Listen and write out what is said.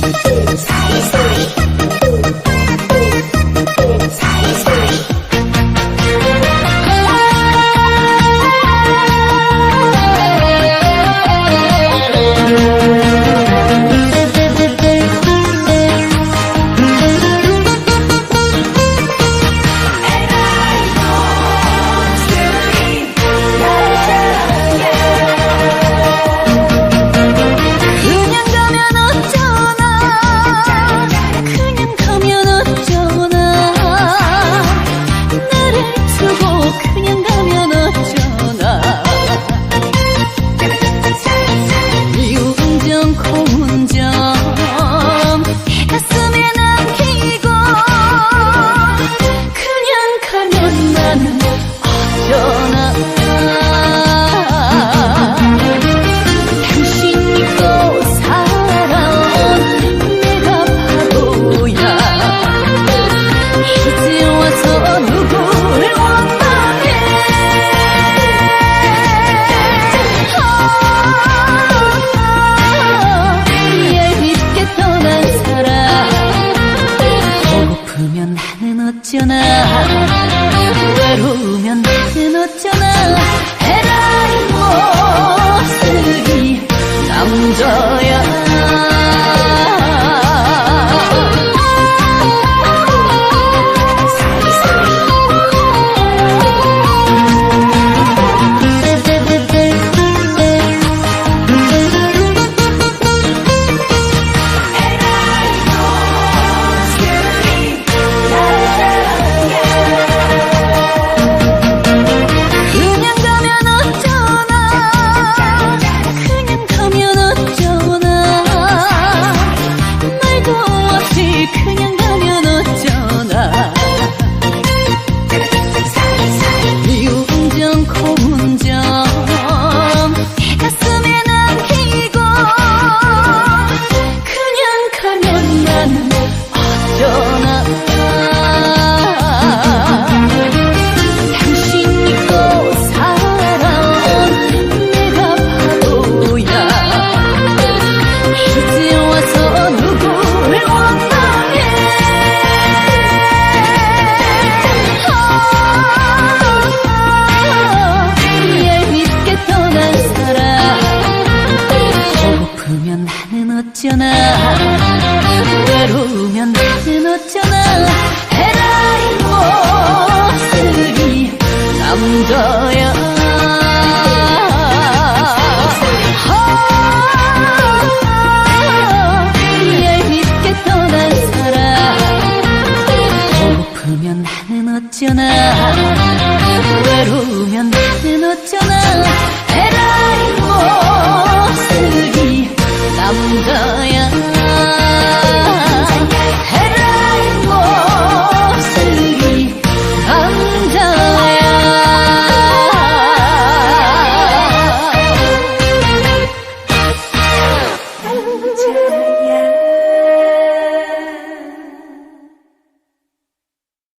四三二 슬프면 나는 어쩌나? 외로우면 나는 어쩌나? 해라 이 모습이 남자야. 그냥 거야. 얄밉게 떠난 사람. 고프면 나는 어쩌나